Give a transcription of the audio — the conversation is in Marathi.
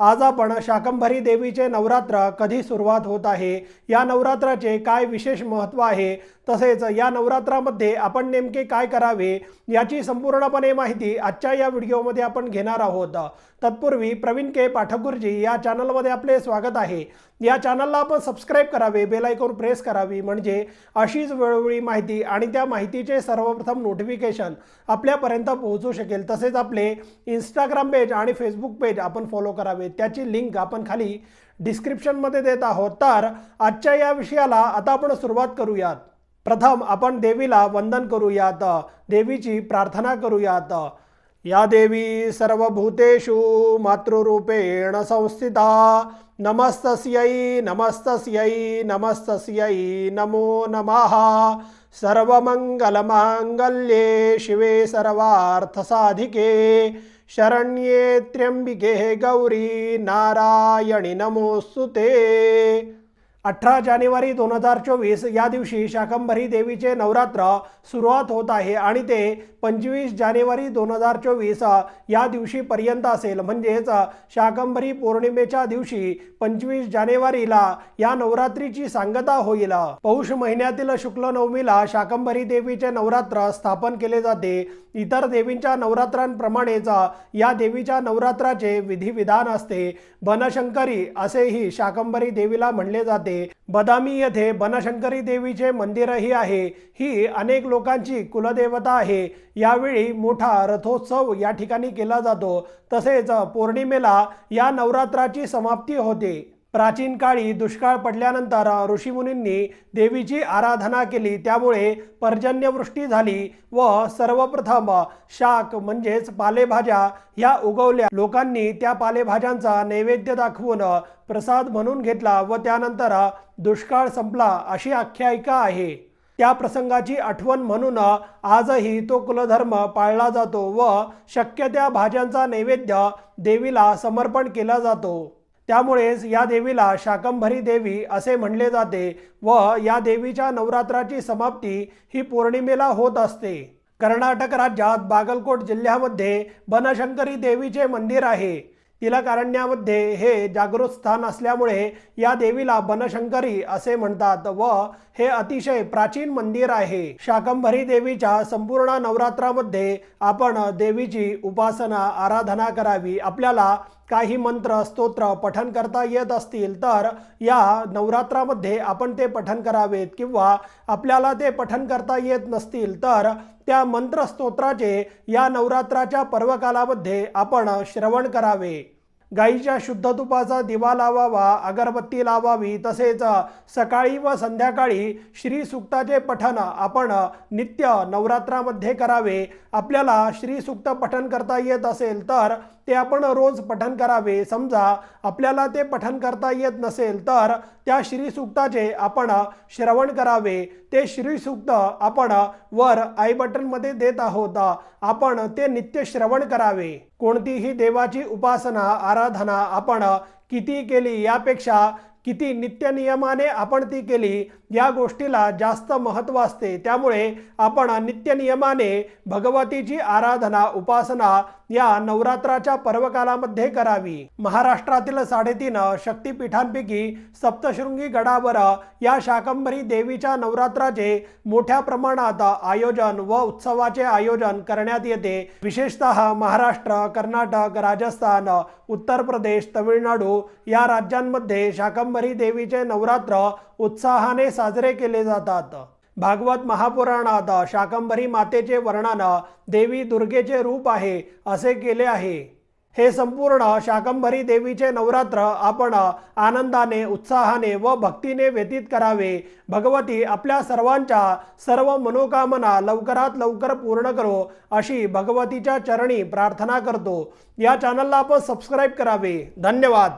आज आपण शाकंभरी देवीचे नवरात्र कधी सुरुवात होत आहे? या नवरात्राचे काय विशेष महत्त्व आहे? तसेच या नवरात्रामध्ये आपण नेमके काय करावे याची संपूर्णपणे माहिती आजच्या या व्हिडिओमध्ये आपण घेणार आहोत. तत्पूर्वी प्रवीण के. पाठकगुरुजी या चॅनलमध्ये आपले स्वागत आहे. या चॅनलला आपण सबस्क्राईब करावे बेल प्रेस करावी म्हणजे अशीच वेळोवेळी माहिती आणि त्या माहितीचे सर्वप्रथम नोटिफिकेशन आपल्यापर्यंत पोहोचू शकेल. तसेच आपले इंस्टाग्राम पेज आणि फेसबुक पेज आपण फॉलो करावे. त्याची लिंक आपण खाली डिस्क्रिप्शनमध्ये देत आहोत. तर आजच्या या विषयाला आता आपण सुरुवात करूयात. प्रथम आपण देवीला वंदन करूयात देवीची प्रार्थना करूयात. या देवी सर्वभूतेषु मातृरूपेण संस्थिता. नमस्तस्यै नमस्तस्यै नमस्तस्यै नमो नमः. सर्वमङ्गलमाङ्गल्ये शिवे सर्वार्थसाधिके. शरण्ये त्र्यम्बिके गौरी नारायणी नमोऽस्तु ते. अठरा जानेवारी दोन हजार चोवीस या दिवशी शाकंभरी देवीचे नवरात्र सुरुवात होत आहे आणि ते पंचवीस जानेवारी दोन हजार चोवीस या दिवशीपर्यंत असेल. म्हणजेच शाकंभरी पौर्णिमेच्या दिवशी पंचवीस जानेवारीला या नवरात्रीची सांगता होईल. पौष महिन्यातील शुक्ल नवमीला शाकंभरी देवीचे नवरात्र स्थापन केले जाते. इतर देवींच्या नवरात्रांप्रमाणेच या देवीच्या नवरात्राचे विधिविधान असते. बनशंकरी असेही शाकंभरी देवीला म्हणले जाते. बदामी येथे बनशंकरी देवीचे मंदिरही आहे. ही अनेक लोकांची कुलदेवता आहे. यावेळी मोठा रथोत्सव या ठिकाणी केला जातो. तसेच पौर्णिमेला या नवरात्राची समाप्ती होते. प्राचीन काळी दुष्काळ पडल्यानंतर ऋषीमुनींनी देवीची आराधना केली. त्यामुळे पर्जन्यवृष्टी झाली व सर्वप्रथम शाक म्हणजेच पालेभाज्या ह्या उगवल्या. लोकांनी त्या पालेभाज्यांचा नैवेद्य दाखवून प्रसाद म्हणून घेतला व त्यानंतर दुष्काळ संपला अशी आख्यायिका आहे. त्या प्रसंगाची आठवण म्हणून आजही तो कुलधर्म पाळला जातो व शक्य त्या भाज्यांचा नैवेद्य देवीला समर्पण केला जातो. त्यामुळेच या देवीला शाकंभरी देवी असे म्हणले जाते व या देवीच्या नवरात्राची समाप्ती ही पौर्णिमेला होत असते. कर्नाटक राज्यात बागलकोट जिल्ह्यामध्ये बनशंकरी देवीचे मंदिर आहे. तिला कारण्यामध्ये हे जागृत स्थान असल्यामुळे या देवीला बनशंकरी असे म्हणतात व हे अतिशय प्राचीन मंदिर आहे. शाकंभरी देवीच्या संपूर्ण नवरात्रामध्ये आपण देवीची उपासना आराधना करावी. आपल्याला काही मंत्र स्तोत्र पठन करता येत असतील तर या नवरात्रामध्ये आपण ते पठन करावेत किंवा आपल्याला ते पठन करता येत नसतील तर त्या मंत्र स्तोत्राचे या नवरात्राच्या पर्वकालामध्ये आपण श्रवण करावे. गाईच्या शुद्ध तुपाचा दिवा लावावा अगरबत्ती लावावी तसेच सकाळी व संध्याकाळी श्री सुक्ताचे पठन आपण नित्य नवरात्रामध्ये करावे. आपल्याला श्री सुक्त पठन करता येत असेल तर ते आपण रोज पठन करावे. समजा आपल्याला ते पठन करता येत नसेल तर त्या श्रीसूक्ताचे आपण श्रवण करावे. ते श्रीसूक्त आपण वर आई बटनमध्ये देत आहोत. आपण ते नित्य श्रवण करावे. कोणतीही देवाची उपासना आराधना आपण किती केली यापेक्षा किती नित्यनियमाने आपण ती केली या गोष्टीला जास्त महत्त्व असते. त्यामुळे आपण नित्यनियमाने भगवतीची आराधना उपासना या नवरात्राच्या पर्वकालामध्ये करावी. महाराष्ट्रातील साडेतीन शक्तिपीठांपैकी सप्तशृंगी गडावर या शाकंभरी देवीच्या नवरात्राचे मोठ्या प्रमाणात आयोजन व उत्सवाचे आयोजन करण्यात येते. विशेषतः महाराष्ट्र कर्नाटक राजस्थान उत्तर प्रदेश तमिळनाडू या राज्यांमध्ये कादंबरी देवीचे नवरात्र उत्साहाने साजरे केले जातात. भागवत महापुराणात शाकंभरी मातेचे वर्णन देवी दुर्गेचे रूप आहे असे केले आहे. हे संपूर्ण शाकंभरी देवीचे नवरात्र आपण आनंदाने उत्साहाने व भक्तीने व्यतीत करावे. भगवती आपल्या सर्वांच्या सर्व मनोकामना लवकरात लवकर पूर्ण करो अशी भगवतीच्या चरणी प्रार्थना करतो. या चॅनलला आपण सबस्क्राईब करावे. धन्यवाद.